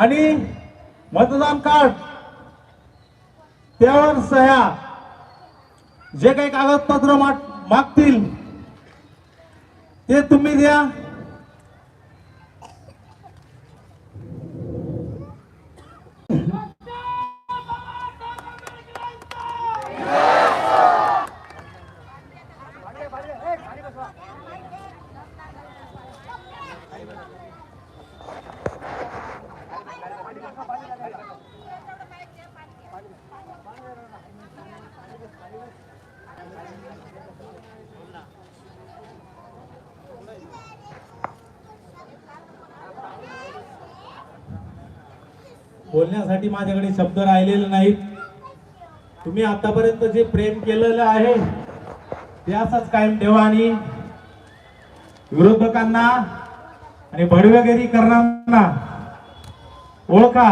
आणि मतदान कार्ड त्यावर सह्या जे काही कागदपत्र माग- मागतील ते तुम्ही द्या. बोलण्यासाठी माझ्याकडे शब्द राहिलेले नाहीत. तुम्ही आतापर्यंत जे प्रेम केलेलं आहे ते असंच कायम ठेवा आणि विरोधकांना आणि भडवेगिरी करणाऱ्यांना ओळखा.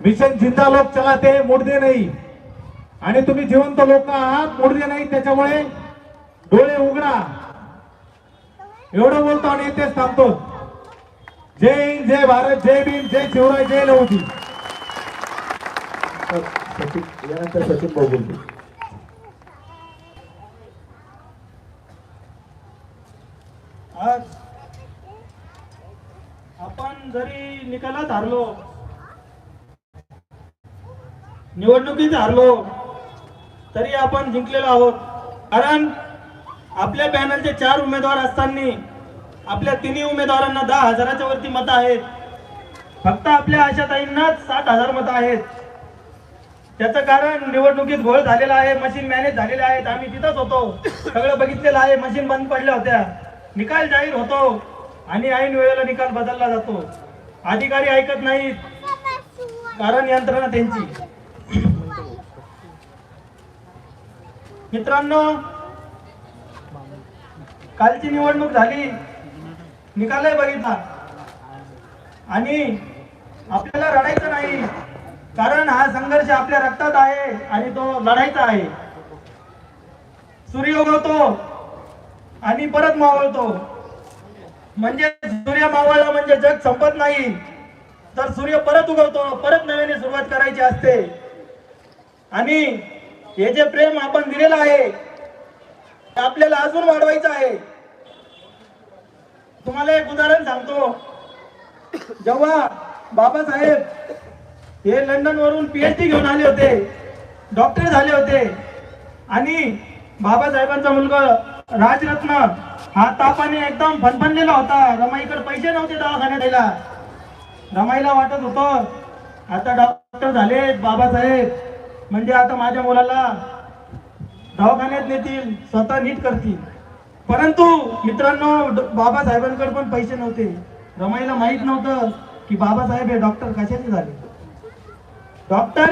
मिशन जिंदा लोक चलाते मुडदे नाही. आणि तुम्ही जिवंत लोक आहात मुडदे नाही त्याच्यामुळे डोळे उघडा. एवढं बोलतो आणि इथेच थांबतो. जय हिंद जय भारत जय भीम जय शिवराय जय सचिन यानंतर सचिन भाऊ बोलतील. आज आपण जरी निकालात हारलो निवडणुकीत हारलो तरी आपण जिंकलेलो आहोत. कारण आपल्या पॅनलचे चार उमेदवार असताना आपल्या तिन्ही उमेदवारांना दहा हजाराच्या वरती मतं आहेत. फक्त आपल्या आशाताईंनाच सात हजार मतं आहेत. त्याचं कारण निवडणुकीत घोळ झालेला आहे मशीन मॅनेज झालेले आहेत. आम्ही तिथंच होतो. सगळं बघितलेलं आहे मशीन बंद पडल्या होत्या. निकाल जाहीर होतो आणि ऐन वेळेला निकाल बदलला जातो. अधिकारी ऐकत नाहीत. कारण यंत्रणा त्यांची. मित्रांनो कालची निवडणूक झाली. निकालही बघितला आणि आपल्याला रडायचं नाही. कारण हा संघर्ष आपल्या रक्तात आहे आणि तो लढायचा आहे. सूर्य उगवतो आणि परत मावळतो. म्हणजे सूर्य मावळला म्हणजे जग संपत नाही. तर सूर्य परत उगवतो परत नव्याने सुरुवात करायची असते. आणि हे जे प्रेम आपण दिलेलं आहे ते आपल्याला अजून वाढवायचं आहे. तुम्हाला एक उदाहरण सांगतो. जेव्हा बाबासाहेब हे लंडन वरून पीएचडी घेऊन आले होते डॉक्टर झाले होते आणि बाबासाहेबांचा मुलगा राजरत्न हा तापाने एकदम फनफनलेला होता. रमाईकडे पैसे नव्हते दवाखान्यात द्यायला रमाईला वाटत होतं आता डॉक्टर झाले बाबासाहेब. म्हणजे आता माझ्या मुलाला दवाखान्यात नेतील स्वतः नीट करतील. परंतु मित्रांनो बाबासाहेबांकडे पण पैसे नव्हते. रमाईला माहीत नव्हतं की बाबासाहेब हे डॉक्टर कशाचे झाले. डॉक्टर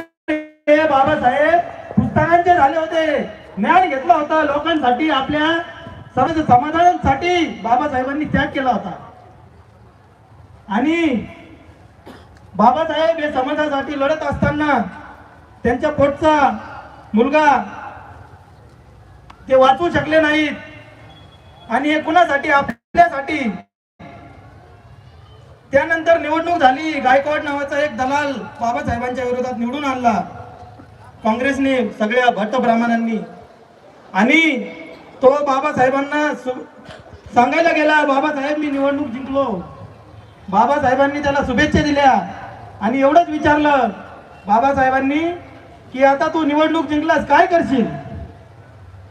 हे बाबासाहेब पुस्तकांचे झाले होते. ज्ञान घेतला होता लोकांसाठी आपल्या सर्व समाधानासाठी बाबासाहेबांनी त्याग केला होता. आणि बाबासाहेब हे समाजासाठी लढत असताना त्यांच्या पोटचा मुलगा ते वाचवू शकले नाहीत. आणि हे कुणासाठी? आपल्यासाठी. त्यानंतर निवडणूक झाली. गायकवाड नावाचा एक दलाल बाबासाहेबांच्या विरोधात निवडून आणला. काँग्रेसने सगळ्या भट्ट ब्राह्मणांनी. आणि तो बाबासाहेबांना सु- सांगायला गेला बाबासाहेब मी निवडणूक जिंकलो. बाबासाहेबांनी त्याला शुभेच्छा दिल्या. आणि एवढंच विचारलं बाबासाहेबांनी की आता तू निवडणूक जिंकलास काय करशील?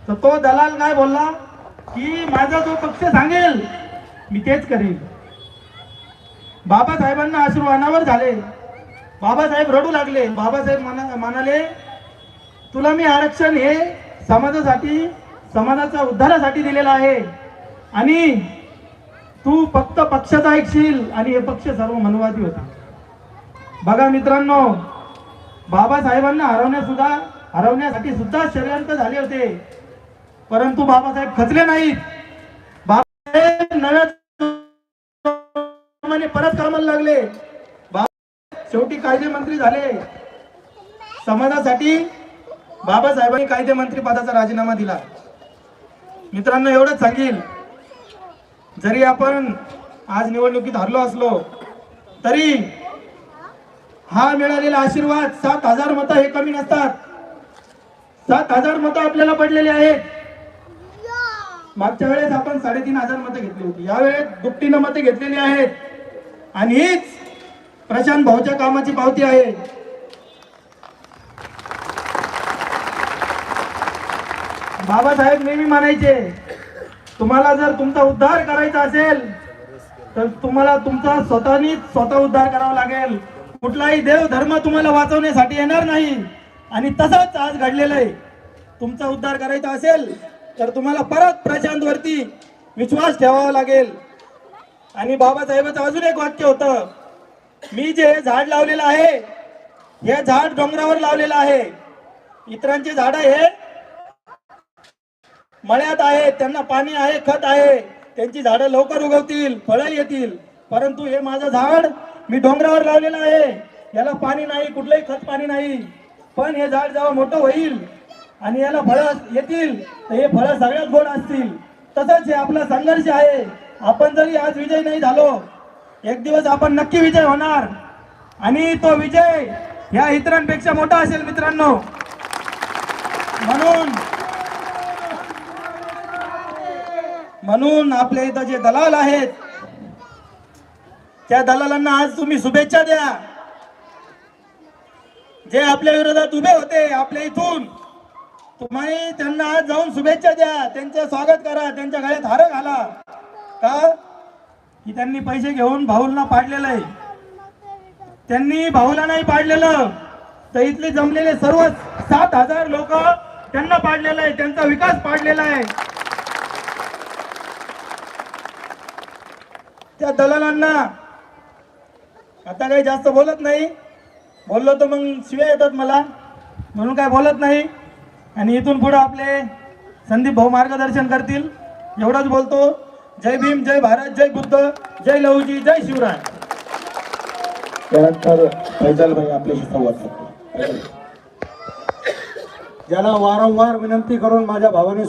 तर तो दलाल काय बोलला? की माझा जो पक्ष सांगेल मी तेच करेन. बाबासाहेबांना अश्रू अनावर झाले. बाबासाहेब रडू लागले. बाबासाहेब म्हणा म्हणाले तुला मी आरक्षण हे समाजासाठी समाजाच्या उद्धारासाठी दिलेलं आहे. आणि तू फक्त पक्षाचा ऐकशील आणि हे पक्ष सर्व मनवादी होता. बघा मित्रांनो बाबासाहेबांना हरवण्यासुद्धा हरवण्यासाठी सुद्धा षडयंत्र झाले होते. परंतु बाबासाहेब खचले नाहीत. बाबासाहेब नव्या परत कामाला लागले. शेवटी कायदे मंत्री झाले. समाजासाठी बाबासाहेबांनी कायदे मंत्री पदाचा राजीनामा दिला. मित्रांनो एवढंच सांगेल. जरी आपण आज निवडणुकीत हरलो असलो तरी हा मिळालेला आशीर्वाद सात हजार मतं हे कमी नसतात. सात हजार मतं आपल्याला पडलेली आहेत. मागच्या वेळेस आपण साडेतीन हजार मतं घेतली होती. यावेळेस दुपटीनं मतं घेतलेली आहेत. आणि हीच प्रशांत भाऊच्या कामाची पावती आहे. बाबासाहेब नेहमी म्हणायचे तुम्हाला जर तुमचा उद्धार करायचा असेल तर तुम्हाला तुमचा स्वतःनीच स्वतः उद्धार करावा लागेल. कुठलाही देव धर्म तुम्हाला वाचवण्यासाठी येणार नाही. आणि तसंच आज घडलेलं आहे. तुमचा उद्धार करायचा असेल तर तुम्हाला परत प्रशांत वरती विश्वास ठेवावा लागेल. आणि बाबासाहेबाचं अजून एक वाक्य होतं मी जे झाड लावलेलं आहे हे झाड डोंगरावर लावलेलं आहे. इतरांचे झाड हे मळ्यात आहे त्यांना पाणी आहे खत आहे. त्यांची झाडं लवकर उगवतील फळं येतील. परंतु हे माझं झाड मी डोंगरावर लावलेलं आहे. याला पाणी नाही कुठलंही खत पाणी नाही. पण हे झाड जेव्हा मोठं होईल आणि याला फळं येतील. तर हे फळं सगळ्यात गोड असतील. तसंच हे आपला संघर्ष आहे. आपण जरी आज विजय नाही झालो एक दिवस आपण नक्की विजय होणार. आणि तो विजय ह्या इतरांपेक्षा मोठा असेल मित्रांनो. म्हणून म्हणून आपल्या इथं जे दलाल आहेत त्या दलालांना आज तुम्ही शुभेच्छा द्या. जे आपल्या विरोधात उभे होते आपल्या इथून तुम्ही त्यांना आज जाऊन शुभेच्छा द्या. त्यांचं स्वागत करा. त्यांच्या गळ्यात हार घाला. का? की त्यांनी पैसे घेऊन भाऊला पाडलेलं आहे. त्यांनी भाऊला नाही पाडलेलं. तर इथले जमलेले सर्व सात हजार लोक त्यांना पाडलेलं आहे. त्यांचा विकास पाडलेला आहे. त्या दलालांना आता काही जास्त बोलत नाही. बोललो तर मग शिव्या येतात मला. म्हणून काय बोलत नाही. आणि इथून पुढे आपले संदीप भाऊ मार्गदर्शन करतील. एवढंच बोलतो. जय भीम जय भारत जय बुद्ध जय लहुजी जय शिवराय. त्यानंतर फैजल भाई आपल्याशी संवाद. ज्याला वारंवार विनंती करून माझ्या भावाने